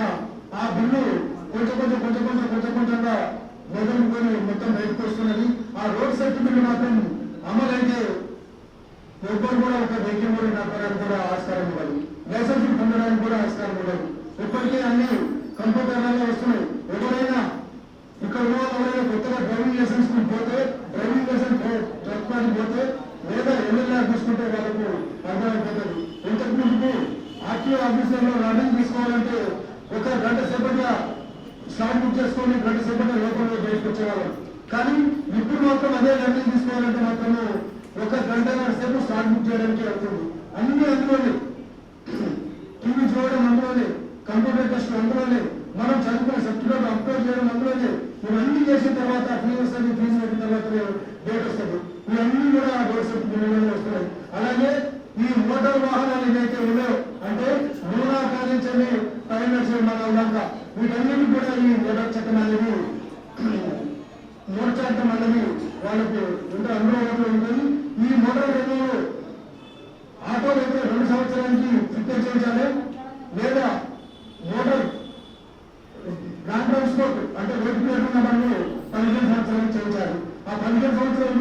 ఉన్న ఆ బిల్లు కొంచెం కొంచెం కొంచెం కొంచెం కొంచెం కొంచెంగా మొదలుకొని మొత్తం బయటకు వస్తున్నది. ఆ రోడ్ సెఫ్టీ బిల్లు మాత్రం అమలైతే ఎవ్వరు కూడా ఒక వెహికల్ కూడా నడపడానికి కూడా ఆస్కారం ఇవ్వాలి. లైసెన్స్ పొందడానికి కూడా ఆస్కారం ఇవ్వాలి. అదే గంటలు తీసుకోవాలంటే మాత్రము ఒక గంట సేపు స్టార్ట్ బుక్ చేయడానికి అవుతుంది. అన్ని అందులోనే. సంవత్సరం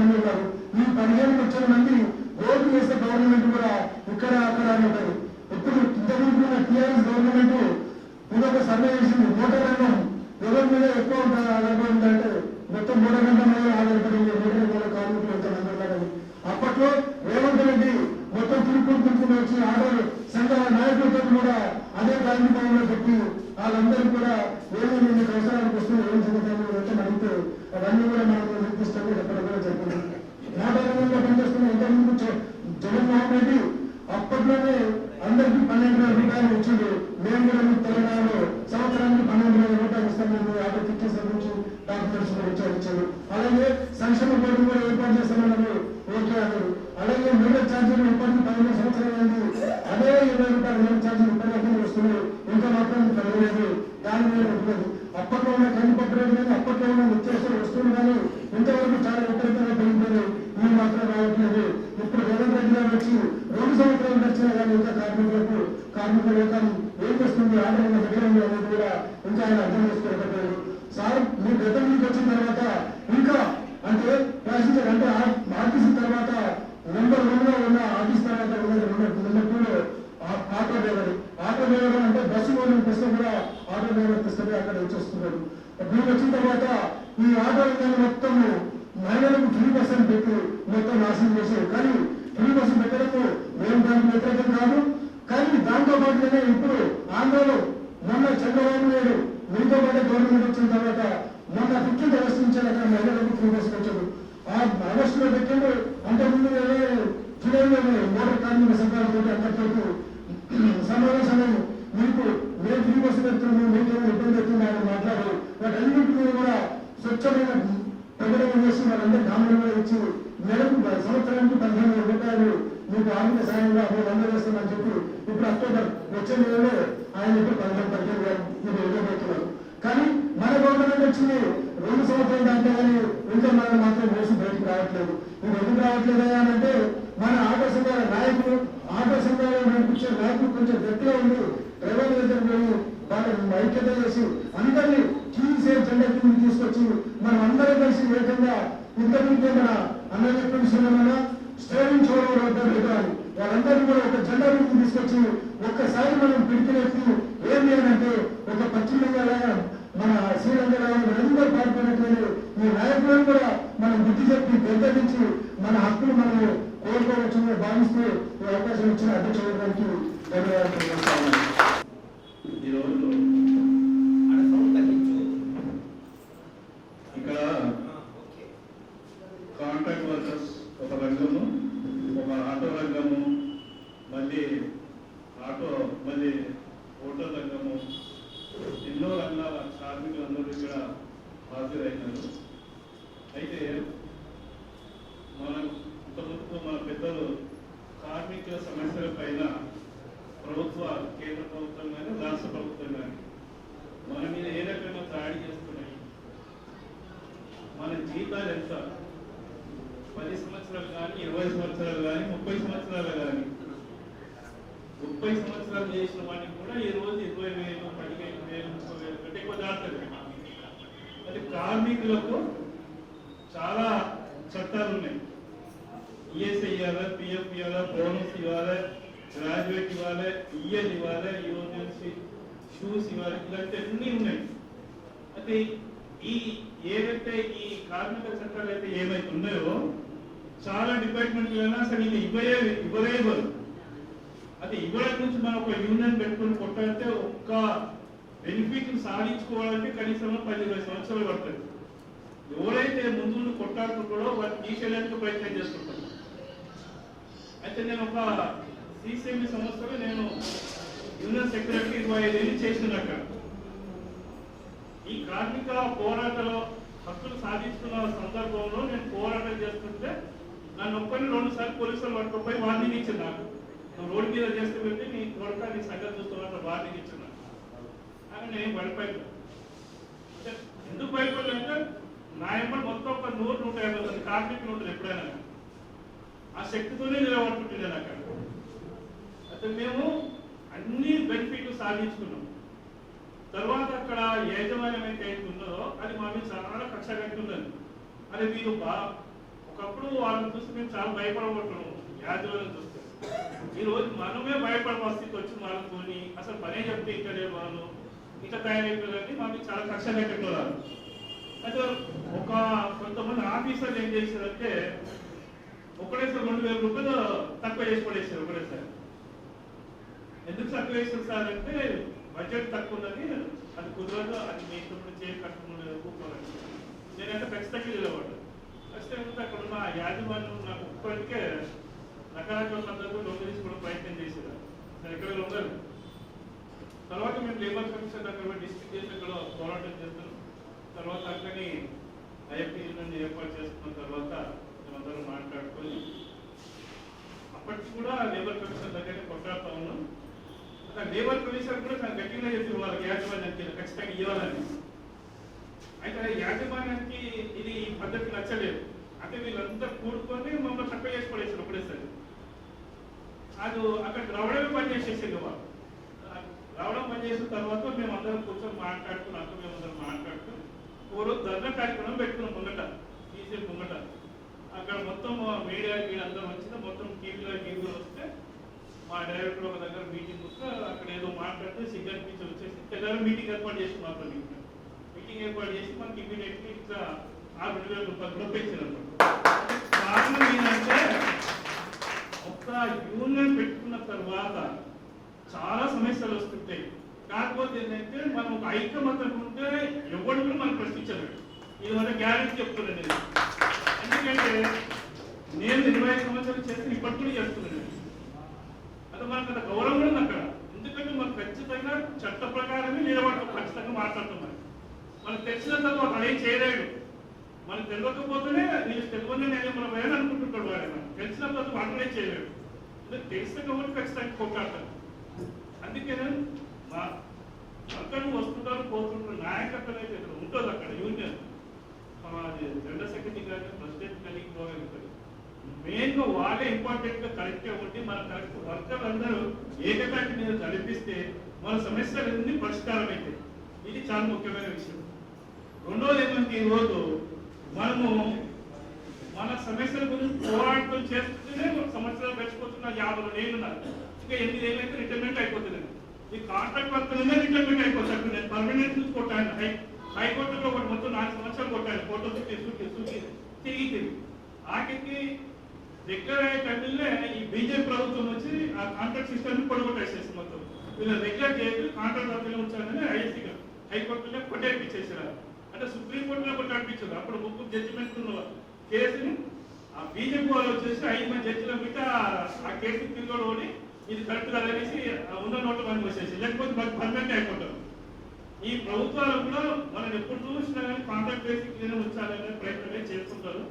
మంది ఉంటారు. ఈ పదిహేను లక్షల మంది ఓటు చేసే గవర్నమెంట్ కూడా ఇక్కడ అక్కడ అని ఉంటారు. ఇప్పుడు ఇంతకుముందు టీఆర్ఎస్ గవర్నమెంట్ ఇదొక సర్వే చేసింది. ఓటర్ రంగం ఎవరి మీద ఎక్కువ ఉంటారు అంటే తర్వాత నెంబర్ వన్లో ఉన్న ఆఫీస్ తర్వాత number auto driver. Auto driver అంటే బస్సు వాళ్ళు ప్రస్తుతం కూడా ఆటో డ్రైవర్ ప్రస్తుతం అక్కడ వచ్చేస్తున్నాడు. వీళ్ళు వచ్చిన తర్వాత ఈ ఆటో డ్రైవర్ మొత్తము స్వచ్ఛమైన ప్రకటన చేసి వారందరూ కామన్గా ఇచ్చి నెలకు సంవత్సరానికి పదిహేను వేల రూపాయలు మీకు ఆర్థిక సాయంగా మీరు అందజేస్తామని చెప్పి ఇప్పుడు అక్టోబర్ వచ్చే నెలలో ఆయన ఇప్పుడు పదిహేను పదిహేను వేలు మీరు ఇవ్వబోతున్నారు కానీ మన గవర్నమెంట్ వచ్చింది రెండు సంవత్సరాలు దాంట్లో కానీ ఇంకా మనం మాత్రం వేసి బయటకు రావట్లేదు. ఇది ఎందుకు రావట్లేదా వచ్చి ఒక్కసారి మనం పిడికిలేసి ఏం లేదంటే ఒక పశ్చిమ బెంగాల్ మన శ్రీలంక రావాలి అందరూ పాల్పడినటువంటి ఈ నాయకులను కూడా మనం గుర్తు చెప్పి పెద్దదించి కార్మికులందరూ ఇక్కడ హాజరైనారు. అయితే మనం ఇంతకుముందు మన పెద్దలు కార్మికుల సమస్యల పైన ప్రభుత్వ కేంద్ర ప్రభుత్వం కానీ రాష్ట్ర ప్రభుత్వం కానీ మన మీద ఏ రకంగా దాడి చేస్తున్నాయి మన జీతాలు ఎంత పది సంవత్సరాలు కానీ ఇరవై సంవత్సరాలు కానీ ముప్పై సంవత్సరాలు కానీ ముప్పై సంవత్సరాలు చేసిన వాటికి కూడా ఈ రోజు ఇరవై వేలు పదిహేను వేలు ముప్పై వేలు కంటే ఎక్కువ దాటుతుంది అది కార్మికులకు చాలా చట్టాలు ఉన్నాయి ఈఎస్ఐ ఇవ్వాలి పిఎఫ్ ఇవ్వాలి బోనస్ ఇవ్వాలి గ్రాడ్యుయేట్ ఇవ్వాలి ఇఎల్ ఇవ్వాలి యూనివర్సిటీ షూస్ ఇవ్వాలి ఇలాంటి అన్నీ ఉన్నాయి అయితే ఈ ఏవైతే ఈ కార్మిక చట్టాలు అయితే ఏమైతే ఉన్నాయో చాలా డిపార్ట్మెంట్లైనా అసలు ఇది ఇవ్వలే ఇవ్వలేబుల్ అది ఇవ్వడం నుంచి మనం ఒక యూనియన్ పెట్టుకుని కొట్టాలంటే ఒక్క బెనిఫిట్ సాధించుకోవాలంటే కనీసం పది ఇరవై సంవత్సరాలు పడుతుంది ఎవరైతే ముందు కొట్టాడుతుంటాడో వాటిని తీసేయడానికి ప్రయత్నం చేస్తుంటారు అయితే నేను ఒక సిసిఎంఈ సంస్థలో నేను యూనియన్ సెక్రటరీ ఇరవై ఐదేళ్ళు ఈ కార్మిక పోరాటంలో హక్కులు సాధిస్తున్న సందర్భంలో నేను పోరాటం చేస్తుంటే నన్ను ఒక్కరిని రెండు సార్లు పోలీసులు పట్టుకుపోయి వార్నింగ్ ఇచ్చింది? నాకు నువ్వు రోడ్డు మీద చేస్తూ పెట్టి నీ కొడక నీ సంగతి చూస్తున్నట్టు వార్నింగ్ ఇచ్చిన అని నేను పడిపోయాను ఎందుకు ఎందుకు అంటే నా ఎంబడి మొత్తం ఒక నూరు నూట యాభై మంది కార్మికులు ఉంటారు ఎప్పుడైనా. ఆ శక్తితోనే నిలబడుతుంటుంది అక్కడ. అయితే మేము అన్ని బెనిఫిట్లు సాధించుకున్నాం. తర్వాత అక్కడ యాజమాన్యం అయితే అవుతుందో అది మా మీద చాలా కక్ష కట్టిందని అది మీరు బా ఒకప్పుడు వాళ్ళని చూసి మేము చాలా భయపడబోతున్నాం. యాజమాన్యం చూస్తే. ఈ రోజు మనమే భయపడే పరిస్థితి వచ్చి వాళ్ళతోని అసలు పనే చెప్తే ఇక్కడే వాళ్ళు. ఇట్లా తయారైపోయారని మా మీద చాలా కక్ష కట్టుకున్నారు అయితే ఒక కొంతమంది ఆఫీసర్లు ఏం చేశారంటే ఒకటేసారి రెండు వేల రూపాయలు తక్కువ చేసి పడేసారు ఒకటేసారి ఎందుకు తక్కువ వేస్తారు సార్ అంటే బడ్జెట్ తక్కువ ఉందని అది కుదరదు అది మీ ఇప్పుడు చేసి కట్టుకుని ఒప్పుకోవాలి నేనంటే ఖచ్చితంగా ఫస్ట్ ఖచ్చితంగా అక్కడ ఉన్న యాజమాన్యం నాకు ఒక్కడికే రకరకాల సందర్భంలో లొంగ తీసుకోవడం ప్రయత్నం చేశారు. నేను ఎక్కడ లొంగరు తర్వాత మేము లేబర్ కమిషన్ అక్కడ డిస్ట్రిక్ట్ చేసి అక్కడ పోరాటం చేస్తున్నాం తర్వాత అక్కడిని ఐఎఫ్టీ యూనియన్ ఏర్పాటు చేసుకున్న తర్వాత మేమందరం మాట్లాడుకొని అప్పటికి కూడా లేబర్ కమిషన్ దగ్గర కొట్లాడుతా ఉన్నాం. అక్కడ లేబర్ కమిషన్ కూడా నాకు గట్టిగా చెప్పి వాళ్ళకి యాజమాన్యానికి ఖచ్చితంగా ఇవ్వాలని. అయితే యాజమాన్యానికి ఇది ఈ పద్ధతి నచ్చలేదు. అంటే వీళ్ళంతా కూడుకొని మమ్మల్ని తక్కువ చేసి పడేసారు ఒకటేసారి అది అక్కడికి రావడమే పని చేసేసింది వాళ్ళు. రావడం పని చేసిన తర్వాత మేము అందరం కూర్చొని మాట్లాడుకున్నాక మేము అందరం మాట్లాడుతూ ఓ రోజు ధర్నా కార్యక్రమం పెట్టుకున్నాం ముంగట తీసే ముంగట. అక్కడ మొత్తం మీడియా అందరం వచ్చింది. మొత్తం టీవీలో టీవీలో వస్తే మా డైరెక్టర్ ఒక దగ్గర మీటింగ్ వస్తే అక్కడ ఏదో మాట్లాడితే సిగ్నల్ పిచ్చి వచ్చేసి తెల్లారి మీటింగ్ ఏర్పాటు చేసి మాతో మీటింగ్ ఏర్పాటు చేసి మనకి ఇమీడియట్లీ ఇట్లా ఆ రెండు వేల రూపాయలు కూడా కారణం ఏంటంటే ఒక్క యూనియన్ పెట్టుకున్న తర్వాత చాలా సమస్యలు వస్తుంటాయి. కాకపోతే ఏంటంటే మనం ఒక ఐక్యమతం ఉంటే ఎవరు కూడా మనం ప్రశ్నించలేడు ఇది మన గ్యారెంటీ చెప్తున్నాను నేను. ఎందుకంటే నేను ఇరవై ఐదు సంవత్సరాలు చేస్తే ఇప్పటికి కూడా చేస్తున్నాను. అది మనకు అంత గౌరవం కూడా ఉంది అక్కడ. ఎందుకంటే మనం ఖచ్చితంగా చట్ట ప్రకారమే నిలబడతాం ఖచ్చితంగా మాట్లాడుతున్నాం మనకు తెలిసిన తర్వాత అక్కడ ఏం చేయలేడు. మనకు తెలియకపోతేనే నేను తెలియనే నేను మన వేరే వాడు. తెలిసిన తర్వాత మాటలే చేయలేడు. ఎందుకంటే తెలిసిన కాబట్టి ఖచ్చితంగా కొట్లాడతాను అందుకే నేను మా అక్కడ వస్తుంటారు పోతుంటారు నాయకత్వం అయితే ఇక్కడ ఉంటుంది అక్కడ యూనియన్ అది సెక్రటరీ కానీ ప్రెసిడెంట్ కలిగి పోగలుగుతారు. మెయిన్గా వాళ్ళే ఇంపార్టెంట్గా కరెక్ట్గా ఉండి మన కరెక్ట్ వర్కర్లు అందరూ ఏకతాటి మీద నడిపిస్తే మన సమస్యలన్నీ పరిష్కారం అయితే ఇది చాలా ముఖ్యమైన విషయం. రెండోది ఏమంటే ఈ రోజు మనము మన సమస్యల గురించి పోరాటం చేస్తూనే మన సమస్యలు గడిచిపోతున్న యాభై రెండు ఇంకా ఎనిమిది ఏళ్ళైతే రిటైర్మెంట్ అయిపోతుంది ఈ కాంట్రాక్ట్ వర్కర్లనే రిటైర్మెంట్ అయిపోతారు. నేను పర్మనెంట్ నుంచి కొట్టాను హైకోర్టులో ఒకటి మొత్తం నాలుగు సంవత్సరాలు కొట్టాలి ఫోటో సుట్టి సుట్టి తిరిగి తిరిగి. ఆఖరికి దగ్గర టైంలో ఈ బీజేపీ ప్రభుత్వం వచ్చి ఆ కాంట్రాక్ట్ సిస్టమ్ పొడగొట్టేసేసి మొత్తం. వీళ్ళు రెగ్యులర్ చేసి కాంట్రాక్ట్ ఆఫీలో ఉంచాలని ఐఎస్సీ హైకోర్టులో కొట్టేపించేసారు అంటే సుప్రీంకోర్టులో కొట్టాడిపించారు అప్పుడు ముగ్గురు జడ్జిమెంట్ ఉన్న కేసుని ఆ బీజేపీ వాళ్ళు వచ్చేసి ఐదు మంది జడ్జిల మీద ఆ కేసుని తిరగడం ఇది కరెక్ట్ కాదనేసి ఉన్న నోట్ల మనం వచ్చేసి లేకపోతే మనకు పర్మనెంట్ అయిపోతారు ఈ ప్రభుత్వాలు కూడా మనం ఎప్పుడు చూసినా కానీ కాంట్రాక్ట్ బేసిక్ మీద వచ్చాలనే ప్రయత్నమే చేస్తుంటారు.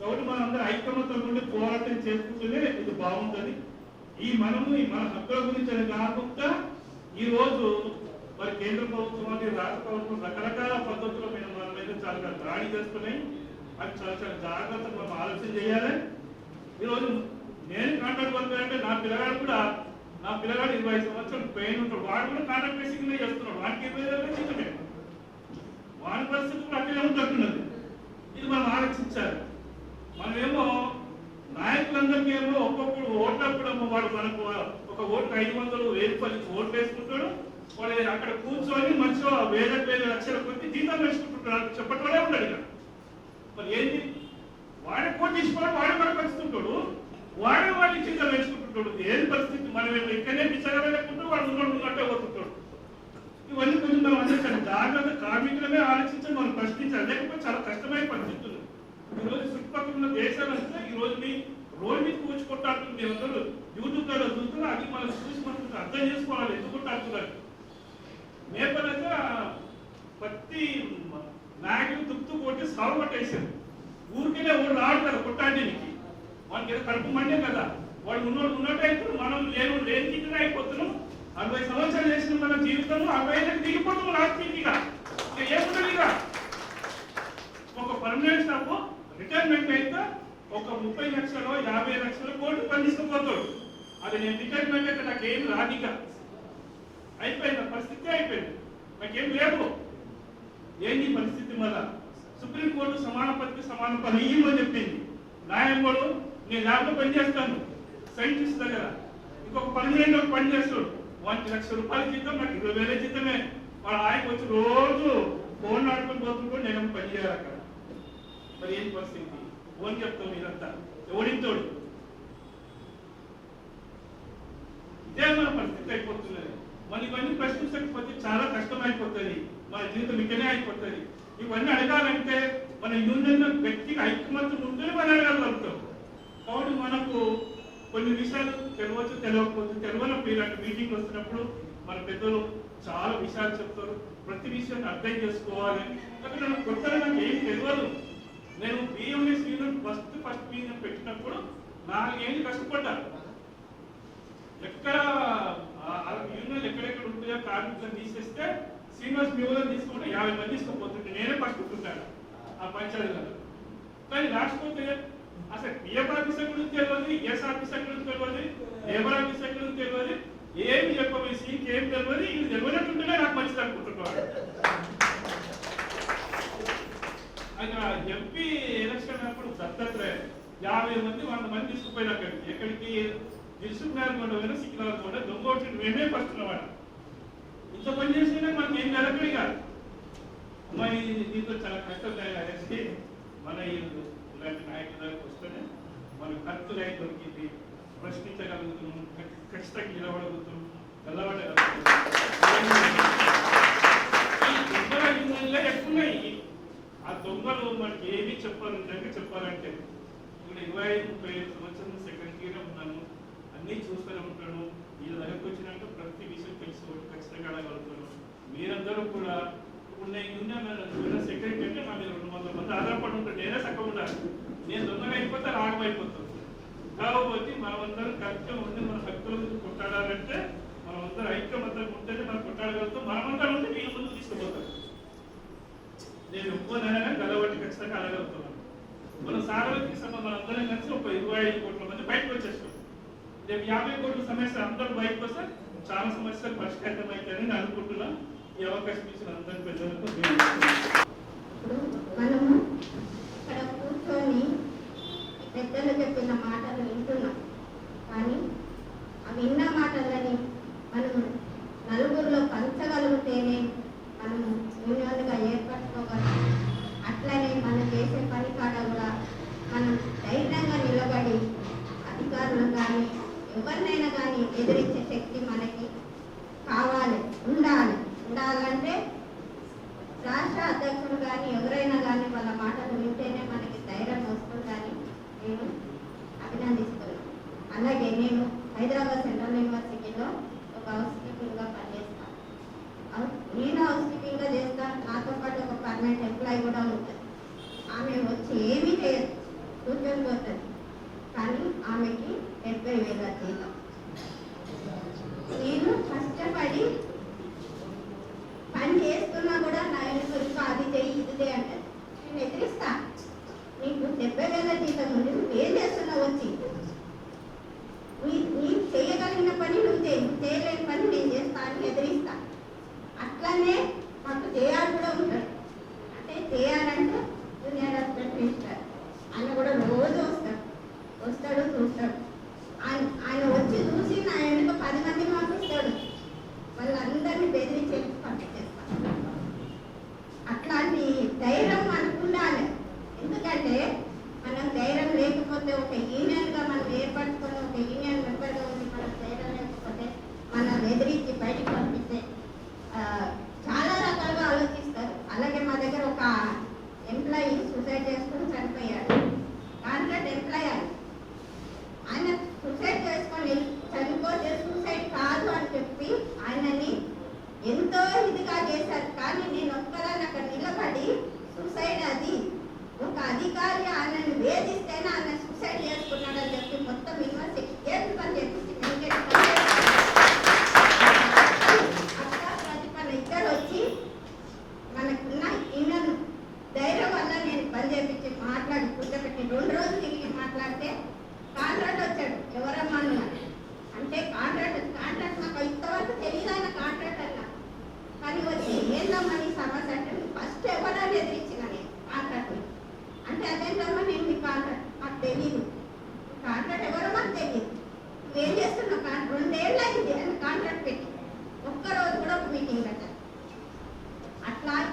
కాబట్టి మనం అందరూ ఐక్యమత్యం నుండి పోరాటం చేసుకుంటేనే ఇది బాగుంటుంది. ఈ మనము ఈ మన హక్కుల గురించి అని కాకుండా ఈరోజు మరి కేంద్ర ప్రభుత్వం అది రాష్ట్ర ప్రభుత్వం రకరకాల పద్ధతుల మీద మన మీద చాలా దాడి చేస్తున్నాయి. అది చాలా చాలా జాగ్రత్తగా మనం ఆలోచన చేయాలి. ఈరోజు నేను కాంట్రాక్ట్ వర్క్ అంటే నా పిల్లగాడు కూడా నా పిల్లగాడు ఇరవై సంవత్సరాలు పెయిన్ ఉంటాడు. వాడు కూడా కాంట్రాక్ట్ బేసింగ్ చేస్తున్నాడు. వాడికి ఇరవై వేల జీతమే వాడి పరిస్థితి కూడా అట్లే ఉంటున్నది ఇది మనం ఆలోచించాలి. మనమేమో నాయకులందరికీ ఏమో ఒక్కొక్కడు ఓట్లప్పుడు వాడు మనకు ఒక ఓటు ఐదు వందలు వేలు రూపాయలకి ఓట్లు వేసుకుంటాడు. వాడు అక్కడ కూర్చొని మంచిగా వేల వేల లక్షల కొద్ది జీతం వేసుకుంటున్నాడు చెప్పట్లోనే ఉన్నాడు ఇక మరి ఏంటి వాడే కోట్ తీసుకోవడం వాడే మనకు వస్తుంటాడు వాడే వాడిని చింత వేసుకుంటుంటాడు ఏది పరిస్థితి? మనం ఇక్కడనే పిచ్చగలేకుంటూ వాడు ఉన్నాడు ఉన్నట్టే పోతుంటాడు. ఇవన్నీ కొంచెం మనం ఆలోచించాలి. జాగ్రత్త కార్మికులమే ఆలోచించాలి మనం ప్రశ్నించాలి. లేకపోతే చాలా కష్టమైన పరిస్థితులు. ఈ రోజు చుట్టుపక్కల ఉన్న దేశాలంతా ఈ రోజు మీ రోడ్డు మీద కూర్చుకుంటారు. కొట్టాడుతుంది మీరందరూ యూట్యూబ్ ద్వారా చూస్తున్నారు అది మనం చూసి మనం అర్థం చేసుకోవాలి. ఎందుకు కొట్టాడుతున్నారు మేపనగా పత్తి నాయకులు తుప్పు కొట్టి సాగు పట్టేశారు ఊళ్ళు వాడు ఆడతారు కొట్టాడడానికి వాడికి ఏదో కడుపు మండే కదా. వాడు ఉన్నోడు ఉన్నట్టు అయిపోయి మనం లేను లేని దిక్కుగా అయిపోతున్నాం. అరవై సంవత్సరాలు చేసిన మన జీవితం అరవై ఐదు దిగిపోతున్నాం రాజకీయంగా ఇక ఏముంటుంది ఇక? ఒక పర్మనెంట్ స్టాఫ్ రిటైర్మెంట్ అయితే ఒక ముప్పై లక్షలు యాభై లక్షలు కోట్లు పని అది నేను రిటైర్మెంట్ అయితే నాకు ఏం రాదిక అయిపోయింది? పరిస్థితి అయిపోయింది. నాకేం లేదు. ఏంటి పరిస్థితి మళ్ళా? సుప్రీంకోర్టు సమాన పత్రిక సమాన పని ఇయ్యమని చెప్పింది. న్యాయం కూడా నేను ల్యాబ్లో పని చేస్తాను. సైంటిస్ట్ దగ్గర. ఇంకొక పర్మనెంట్ ఒక పని చేస్తాడు. వానికి లక్ష రూపాయల జీతం నాకు ఇరవై వేల జీతమే. వాళ్ళ ఆయన వచ్చి రోజు ఫోన్ ఆడుకొని పోతుంటూ నేను పని చేయాలి అక్కడ. మరి ఏం పరిస్థితి? ఫోన్ చెప్తాం ఇదంతా ఎవడింతోడు ఇదే మన పరిస్థితి అయిపోతున్నది. మన ఇవన్నీ ప్రశ్నించకపోతే చాలా కష్టం అయిపోతుంది మన జీవితం ఇక్కడే అయిపోతుంది. ఇవన్నీ అడగాలంటే మన యూనియన్ వ్యక్తికి ఐక్యమత్యం ఉంటేనే మనం అడగలుగుతాం కాబట్టి మనకు కొన్ని విషయాలు తెలియవచ్చు తెలియకపోవచ్చు తెలియనప్పుడు ఇలాంటి మీటింగ్ వస్తున్నప్పుడు మన పెద్దలు చాలా విషయాలు చెప్తారు. ప్రతి విషయాన్ని అర్థం చేసుకోవాలి. అక్కడ నాకు కొత్తగా నాకు ఏం తెలియదు నేను బిఎంఎస్ యూనిట్ ఫస్ట్ ఫస్ట్ మీద పెట్టినప్పుడు నాలుగేళ్ళు కష్టపడ్డాను. ఎక్కడ యూనియన్ ఎక్కడెక్కడ ఉంటుందో కార్మికులను తీసేస్తే శ్రీనివాస్ మ్యూజియం తీసుకుంటే యాభై మంది తీసుకోపోతుంటే నేనే పట్టుకుంటున్నాను ఆ పంచాయతీలో. కానీ రాకపోతే అసలు పిఎఫ్ ఆఫీసర్ గురించి తెలియదు ఎస్ ఆఫీసర్ గురించి తెలియదు లేబర్ ఆఫీసర్ గురించి తెలియదు ఏమి చెప్పవి సీకి ఏం తెలియదు ఇది తెలియనట్టుంటేనే నాకు మంచిది అనుకుంటున్నాడు అక్కడ ఎంపీ ఎలక్షన్ అప్పుడు దత్తాత్రేయ యాభై మంది వంద మంది తీసుకుపోయినా అక్కడికి ఎక్కడికి? తీసుకున్నారు కొండ పోయినా సిక్కినార్ కొండ దొంగ మేమే ఫస్ట్ ఉన్నవాడు ఇంత పని చేసినా మనకి ఏం నెలకడి కాదు. అమ్మాయి దీంతో చాలా కష్టం అనేసి మన ఈ ఇలాంటి నాయకుల దగ్గరకు వస్తేనే మన కత్తులై దొరికింది. ప్రశ్నించగలుగుతున్నాం. ఖచ్చితంగా నిలబడగలుగుతున్నాం. నిలబడగలుగుతున్నాం ఎక్కున్నాయి ఆ దొంగలు మనకి ఏమీ చెప్పాలి నిజంగా చెప్పాలంటే ఇప్పుడు ఇరవై ఐదు ముప్పై ఐదు సంవత్సరం సెక్రటరీగా ఉన్నాను. అన్నీ చూస్తూనే ఉంటాను. వీళ్ళ దగ్గరకు వచ్చినాక ప్రతి విషయం తెలుసుకోవడం ఖచ్చితంగా అడగలుగుతాను. మీరందరూ కూడా ఇప్పుడు నేను యూనియన్ సెక్రటరీ అంటే నా మీద రెండు వందల మంది ఆధారపడి ఉంటాను నేనే చక్కగా ఉండాలి. నేను దొంగగా అయిపోతే రాగం అయిపోతాను కాబట్టి మనమందరం కరెక్ట్గా ఉండి మన హక్కుల గురించి కొట్టాడాలంటే మనమందరం ఐక్యమత్యం ఉంటేనే మనం కొట్టాడగలుగుతాం. మనమందరం ఉంటే వీళ్ళ ముందు తీసుకుపోతాం నేను ఒప్పుకోనైనా గలబట్టి ఖచ్చితంగా అడగలుగుతున్నాను మన సాగరికి సంబంధం మన అందరం కలిసి ఒక ఇరవై ఐదు కోట్ల మంది బయటకు వచ్చేస్తాం రేపు యాభై కోట్ల సమస్య అందరూ బయటకు వస్తే చాలా సమస్యలు పరిష్కారం అవుతాయని నేను అనుకుంటున్నాను. ఈ అవకాశం ఇచ్చిన అందరి పెద్దలకు ఇప్పుడు మనము ఇక్కడ కూర్చొని పెద్దలు చెప్పిన మాటలు వింటున్నాం. కానీ ఆ విన్న మాటలని మనం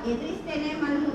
ఎదిరిస్తేనే మనము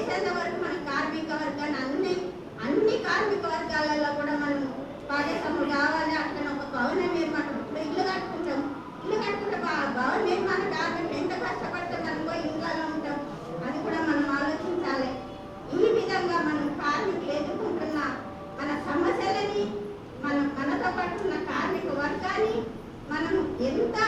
చేసేంత వరకు మన కార్మిక వర్గాన్ని అన్ని అన్ని కార్మిక వర్గాలలో కూడా మనం భాగస్వాములు కావాలి అక్కడ ఒక భవన నిర్మాణం. ఇప్పుడు ఇల్లు కట్టుకుంటాం. ఇల్లు కట్టుకుంటే భవన నిర్మాణ కార్మికులు ఎంత కష్టపడతాం అనుకో ఇంట్లో ఉంటాం. అది కూడా మనం ఆలోచించాలి. ఈ విధంగా మనం కార్మికులు ఎదుర్కొంటున్న మన సమస్యలని మన మనతో పట్టున్న కార్మిక వర్గాన్ని మనం ఎంత